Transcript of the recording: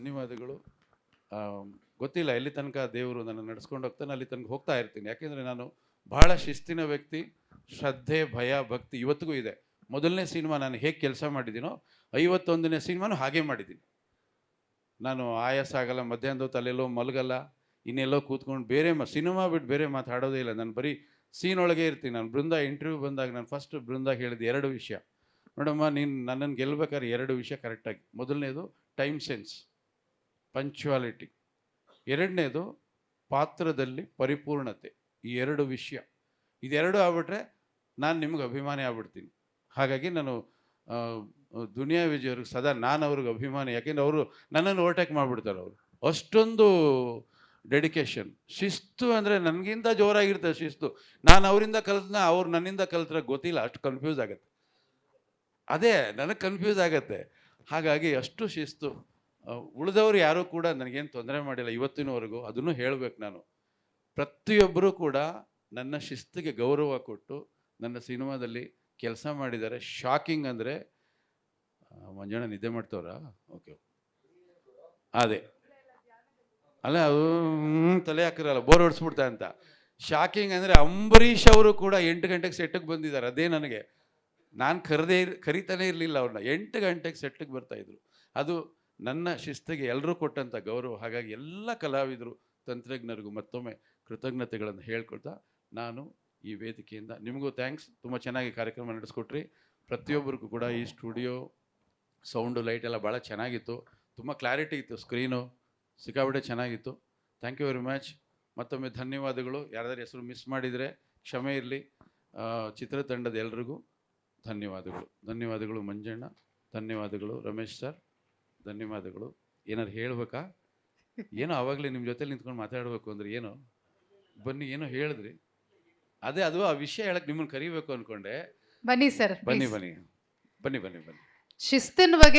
ಧನ್ಯವಾದಗಳು. ಗೊತ್ತಿಲ್ಲ, ಎಲ್ಲಿ ತನಕ ದೇವರು ನನ್ನ ನಡೆಸ್ಕೊಂಡು ಹೋಗ್ತಾನೆ, ಅಲ್ಲಿ ತನಕ ಹೋಗ್ತಾ ಇರ್ತೀನಿ. ಯಾಕೆಂದರೆ ನಾನು ಬಹಳ ಶಿಸ್ತಿನ ವ್ಯಕ್ತಿ, ಶ್ರದ್ಧೆ, ಭಯ, ಭಕ್ತಿ ಇವತ್ತಿಗೂ ಇದೆ. ಮೊದಲನೇ ಸಿನಿಮಾ ನಾನು ಹೇಗೆ ಕೆಲಸ ಮಾಡಿದ್ದೀನೋ, ಐವತ್ತೊಂದನೇ ಸಿನಿಮಾನು ಹಾಗೆ ಮಾಡಿದ್ದೀನಿ. ನಾನು ಆಯಾಸ ಆಗಲ್ಲ, ಮಧ್ಯಾಹ್ನದ ತಲೆಲ್ಲೋ ಮಲಗಲ್ಲ, ಇನ್ನೆಲ್ಲೋ ಕೂತ್ಕೊಂಡು ಬೇರೆ ಮ, ಸಿನಿಮಾ ಬಿಟ್ಟು ಬೇರೆ ಮಾತಾಡೋದೇ ಇಲ್ಲ. ನಾನು ಬರೀ ಸೀನ್ ಒಳಗೆ ಇರ್ತೀನಿ. ನಾನು ಬೃಂದ ಇಂಟರ್ವ್ಯೂ ಬಂದಾಗ ನಾನು ಫಸ್ಟ್ ಬೃಂದ ಹೇಳಿದ ಎರಡು ವಿಷಯ. ನೋಡಮ್ಮ, ನೀನು ನನ್ನನ್ನು ಗೆಲ್ಲಬೇಕಾದ್ರೆ ಎರಡು ವಿಷಯ ಕರೆಕ್ಟಾಗಿ ಮೊದಲನೇದು ಟೈಮ್ ಸೆನ್ಸ್ ಪಂಚುವಾಲಿಟಿ ಎರಡನೇದು ಪಾತ್ರದಲ್ಲಿ ಪರಿಪೂರ್ಣತೆ. ಈ ಎರಡು ವಿಷಯ. ಇದೆರಡು ಆಗ್ಬಿಟ್ರೆ ನಾನು ನಿಮ್ಗೆ ಅಭಿಮಾನಿ ಆಗ್ಬಿಡ್ತೀನಿ. ಹಾಗಾಗಿ ನಾನು ದುನಿಯಾ ವಿಜಯ್ ಅವ್ರಿಗೆ ಸದಾ ನಾನು ಅವ್ರಿಗೆ ಅಭಿಮಾನಿ. ಯಾಕೆಂದರೆ ಅವರು ನನ್ನನ್ನು ಓವರ್ಟೇಕ್ ಮಾಡಿಬಿಡ್ತಾರೆ ಅವರು. ಅಷ್ಟೊಂದು ಡೆಡಿಕೇಶನ್ ಶಿಸ್ತು ಅಂದರೆ ನನಗಿಂತ ಜೋರಾಗಿರ್ತದೆ ಶಿಸ್ತು. ನಾನು ಅವರಿಂದ ಕಲಿತ್ನ ಅವ್ರು ನನ್ನಿಂದ ಕಲಿತ್ರೆ ಗೊತ್ತಿಲ್ಲ, ಅಷ್ಟು ಕನ್ಫ್ಯೂಸ್ ಆಗುತ್ತೆ. ಅದೇ, ನನಗೆ ಕನ್ಫ್ಯೂಸ್ ಆಗುತ್ತೆ. ಹಾಗಾಗಿ ಅಷ್ಟು ಶಿಸ್ತು. ಉಳಿದವರು ಯಾರೂ ಕೂಡ ನನಗೇನು ತೊಂದರೆ ಮಾಡಿಲ್ಲ ಇವತ್ತಿನವರೆಗೂ, ಅದನ್ನು ಹೇಳಬೇಕು ನಾನು. ಪ್ರತಿಯೊಬ್ಬರೂ ಕೂಡ ನನ್ನ ಶಿಸ್ತಿಗೆ ಗೌರವ ಕೊಟ್ಟು ನನ್ನ ಸಿನಿಮಾದಲ್ಲಿ ಕೆಲಸ ಮಾಡಿದ್ದಾರೆ. ಶಾಕಿಂಗ್ ಅಂದರೆ ಮಂಜಣ್ಣ ನಿದ್ದೆ ಮಾಡ್ತವ್ರಾ? ಓಕೆ ಅದೇ. ಅಲ್ಲ, ಅದು ತಲೆ ಹಾಕಿರಲ್ಲ ಬೋರ್ ಹೊಡ್ಸ್ಬಿಡ್ತಾ ಅಂತ. ಶಾಕಿಂಗ್ ಅಂದರೆ ಅಂಬರೀಷ್ ಅವರು ಕೂಡ ಎಂಟು ಗಂಟೆಗೆ ಸೆಟ್ಟಿಗೆ ಬಂದಿದ್ದಾರೆ. ಅದೇ ನನಗೆ. ನಾನು ಕರೆದೇ, ಕರಿತಾನೆ ಇರಲಿಲ್ಲ ಅವ್ರನ್ನ. ಎಂಟು ಗಂಟೆಗೆ ಸೆಟ್ಟಿಗೆ ಬರ್ತಾಯಿದ್ರು ಅದು ನನ್ನ ಶಿಸ್ತಿಗೆ ಎಲ್ಲರೂ ಕೊಟ್ಟಂಥ ಗೌರವ, ಹಾಗಾಗಿ ಎಲ್ಲ ಕಲಾವಿದರು, ತಂತ್ರಜ್ಞರಿಗೂ ಮತ್ತೊಮ್ಮೆ ಕೃತಜ್ಞತೆಗಳನ್ನು ಹೇಳ್ಕೊಳ್ತಾ ನಾನು ಈ ವೇದಿಕೆಯಿಂದ ನಿಮಗೂ ಥ್ಯಾಂಕ್ಸ್ ತುಂಬ ಚೆನ್ನಾಗಿ ಕಾರ್ಯಕ್ರಮ ನಡೆಸ್ಕೊಟ್ರಿ. ಪ್ರತಿಯೊಬ್ಬರಿಗೂ ಕೂಡ ಈ ಸ್ಟುಡಿಯೋ ಸೌಂಡು ಲೈಟ್ ಎಲ್ಲ ಭಾಳ ಚೆನ್ನಾಗಿತ್ತು. ತುಂಬ ಕ್ಲಾರಿಟಿ ಇತ್ತು ಸ್ಕ್ರೀನು ಸಿಕ್ಕಾಬಿಟ್ಟೆ ಚೆನ್ನಾಗಿತ್ತು. ಥ್ಯಾಂಕ್ ಯು ವೆರಿ ಮಚ್ ಮತ್ತೊಮ್ಮೆ ಧನ್ಯವಾದಗಳು. ಯಾರಾದರೂ ಹೆಸರು ಮಿಸ್ ಮಾಡಿದರೆ ಕ್ಷಮೆ ಇರಲಿ. ಚಿತ್ರತಂಡದ ಎಲ್ರಿಗೂ ಧನ್ಯವಾದಗಳು. ಧನ್ಯವಾದಗಳು ಮಂಜಣ್ಣ. ಧನ್ಯವಾದಗಳು ರಮೇಶ್ ಸರ್ ಧನ್ಯವಾದಗಳು. ಏನಾರು ಹೇಳ್ಬೇಕಾ? ಏನೋ ಆವಾಗಲೇ ನಿಮ್ಮ ಜೊತೆಲಿ ನಿಂತ್ಕೊಂಡು ಮಾತಾಡಬೇಕು ಅಂದ್ರೆ ಏನೋ? ಬನ್ನಿ ಏನೋ ಹೇಳಿದ್ರಿ. ಅದೇ ಅದು ಆ ವಿಷಯ ಹೇಳಕ್ ನಿಮ್ಮನ್ನು ಕರಿಬೇಕು ಅನ್ಕೊಂಡೆ. ಬನ್ನಿ ಸರ್ ಬನ್ನಿ ಬನ್ನಿ. ಬನ್ನಿ ಬನ್ನಿ ಬನ್ನಿ. ಶಿಸ್ತಿನ ಬಗ್ಗೆ